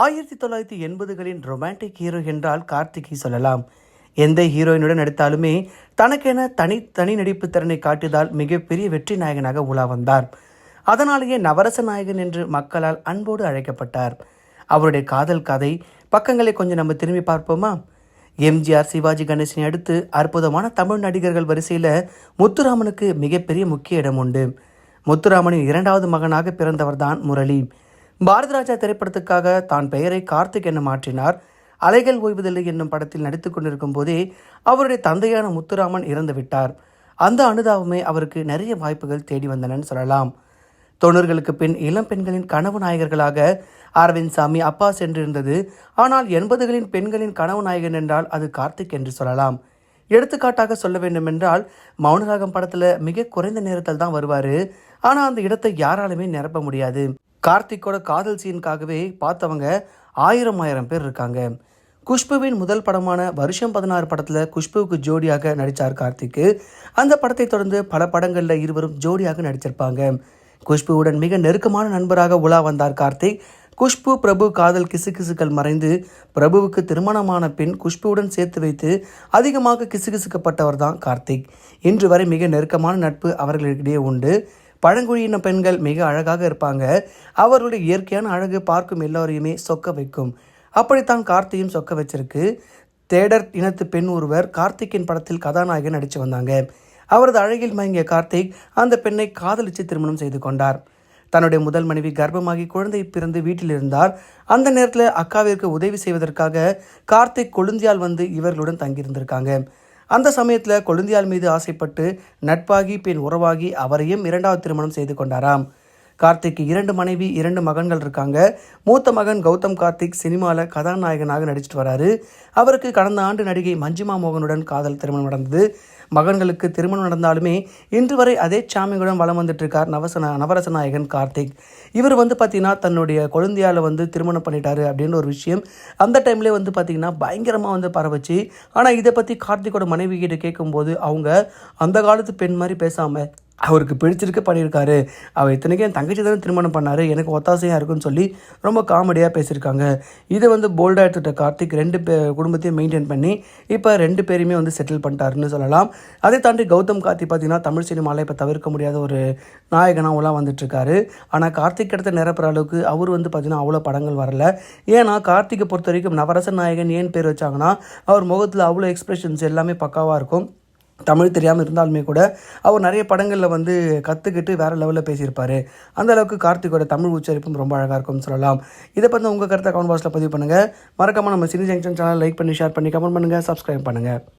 ஆயிரத்தி தொள்ளாயிரத்தி எண்பதுகளின் romantic hero என்றால் கார்த்திகை சொல்லலாம். எந்த ஹீரோயினுடன் நடித்தாலுமே தனக்கென தனி தனி நடிப்பு திறனை காட்டியதால் மிகப்பெரிய வெற்றி நாயகனாக உலா வந்தார். அதனாலேயே நவரச நாயகன் என்று மக்களால் அன்போடு அழைக்கப்பட்டார். அவருடைய காதல் கதை பக்கங்களை கொஞ்சம் நம்ம திரும்பி பார்ப்போமா? எம்ஜிஆர் சிவாஜி கணேசனை அடுத்து அற்புதமான தமிழ் நடிகர்கள் வரிசையில் முத்துராமனுக்கு மிகப்பெரிய முக்கிய இடம் உண்டு. முத்துராமனின் இரண்டாவது மகனாக பிறந்தவர்தான் முரளி. பாரதிராஜா திரைப்படத்துக்காக தான் பெயரை கார்த்திக் என மாற்றினார். அலைகள் ஓய்வதில்லை என்னும் படத்தில் நடித்து கொண்டிருக்கும் போதே அவருடைய தந்தையான முத்துராமன் இறந்துவிட்டார் அந்த அனுதாபமே அவருக்கு நிறைய வாய்ப்புகள் தேடி வந்தனன்னு சொல்லலாம். தொண்ணூறுகளுக்கு பின் இளம் பெண்களின் கனவு நாயகர்களாக அரவிந்த் சாமி அப்பா சென்றிருந்தது. ஆனால் எண்பதுகளின் பெண்களின் கனவு நாயகன் என்றால் அது கார்த்திக் என்று சொல்லலாம். எடுத்துக்காட்டாக சொல்ல வேண்டுமென்றால் மௌனராகம் படத்தில் மிக குறைந்த நேரத்தில் தான் வருவார். ஆனால் அந்த இடத்தை யாராலுமே நிரப்ப முடியாது. கார்த்திக்கோட காதல் சீனுக்காகவே பார்த்தவங்க ஆயிரம் ஆயிரம் பேர் இருக்காங்க. குஷ்புவின் முதல் படமான வருஷம் பதினாறு படத்தில் குஷ்புவுக்கு ஜோடியாக நடித்தார் கார்த்திக்கு. அந்த படத்தை தொடர்ந்து பல படங்களில் இருவரும் ஜோடியாக நடிச்சிருப்பாங்க. குஷ்புவுடன் மிக நெருக்கமான நண்பராக உலா வந்தார் கார்த்திக். குஷ்பு பிரபு காதல் கிசுகிசுக்கள் மறைந்து பிரபுவுக்கு திருமணமான பின் குஷ்புவுடன் சேர்த்து வைத்து அதிகமாக கிசுகிசுக்கப்பட்டவர் தான் கார்த்திக். இன்று வரை மிக நெருக்கமான நட்பு அவர்களிடையே உண்டு. பழங்குடியின பெண்கள் மிக அழகாக இருப்பாங்க. அவர்களுடைய இயற்கையான அழகு பார்க்கும் எல்லோரையுமே சொக்க வைக்கும். அப்படித்தான் கார்த்தியும் சொக்க வச்சிருக்கு. தேடர் இனத்து பெண் ஒருவர் கார்த்திக்கின் படத்தில் கதாநாயகன் நடித்து வந்தாங்க. அவரது அழகில் மயங்கிய கார்த்திக் அந்த பெண்ணை காதலித்து திருமணம் செய்து கொண்டார். தன்னுடைய முதல் மனைவி கர்ப்பமாகி குழந்தை பிறந்து வீட்டில் இருந்தார். அந்த நேரத்தில் அக்காவிற்கு உதவி செய்வதற்காக கார்த்திக் கொழுந்தியால் வந்து இவர்களுடன் தங்கியிருந்திருக்காங்க. அந்த சமயத்தில் கொழுந்தியால் மீது ஆசைப்பட்டு நட்பாகி பின் உறவாகி அவரையும் இரண்டாவது திருமணம் செய்து கொண்டாராம். கார்த்திக்கு இரண்டு மனைவி இரண்டு மகன்கள் இருக்காங்க. மூத்த மகன் கௌதம் கார்த்திக் சினிமாவில் கதாநாயகனாக நடிச்சிட்டு வராரு. அவருக்கு கடந்த ஆண்டு நடிகை மஞ்சிமா மோகனுடன் காதல் திருமணம் நடந்தது. மகன்களுக்கு திருமணம் நடந்தாலுமே இன்று வரை அதே சாமியுடன் வளம் வந்துட்டு இருக்கார் நவசன நவரச நாயகன் கார்த்திக். இவர் வந்து பார்த்தீங்கன்னா தன்னுடைய குழந்தையால் வந்து திருமணம் பண்ணிட்டாரு அப்படின்னு ஒரு விஷயம். அந்த டைம்லேயே வந்து பார்த்தீங்கன்னா பயங்கரமாக வந்து பரவச்சு. ஆனால் இதை பற்றி கார்த்திகோட மனைவி கிட்ட கேட்கும்போது அவங்க அந்த காலத்து பெண் மாதிரி பேசாமல் அவருக்கு பிடிச்சிருக்க பண்ணியிருக்காரு. அவர் இத்தனைக்கும் என் தங்கச்சி தானே திருமணம் பண்ணார். எனக்கு ஒத்தாசையாக இருக்குன்னு சொல்லி ரொம்ப காமெடியாக பேசியிருக்காங்க. இதை வந்து போல்டாக எடுத்துகிட்ட கார்த்திக் ரெண்டு பே குடும்பத்தையும் மெயின்டைன் பண்ணி இப்போ ரெண்டு பேருமே வந்து செட்டில் பண்ணிட்டாருன்னு சொல்லலாம். அதை தாண்டி கௌதம் கார்த்திக் பார்த்தீங்கன்னா தமிழ் சினிமாவில் இப்போ தவிர்க்க முடியாத ஒரு நாயகனாகலாம் வந்துட்டுருக்காரு. ஆனால் கார்த்திக் இடத்த நிரப்புற அளவுக்கு அவர் வந்து பார்த்திங்கன்னா அவ்வளோ படங்கள் வரல. ஏன்னா கார்த்திகை பொறுத்த வரைக்கும் நவரச நாயகன் ஏன் பேர் வச்சாங்கன்னா அவர் முகத்தில் அவ்வளோ எக்ஸ்பிரஷன்ஸ் எல்லாமே பக்காவாக இருக்கும். தமிழ் தெரியாமல் இருந்தாலுமே கூட அவர் நிறைய படங்களில் வந்து கற்றுக்கிட்டு வேறு லெவலில் பேசியிருப்பார். அந்த அளவுக்கு கார்த்திகோட தமிழ் உச்சரிப்பும் ரொம்ப அழகாக இருக்கும்னு சொல்லலாம். இதை பற்றி உங்கள் கருத்தை கமெண்ட் பாக்ஸில் பதிவு பண்ணுங்கள் மறக்காமல் நம்ம சினி ஜங்ஷன் சேனல் லைக் பண்ணி ஷேர் பண்ணி கமெண்ட் பண்ணுங்கள் சப்ஸ்கிரைப் பண்ணுங்கள்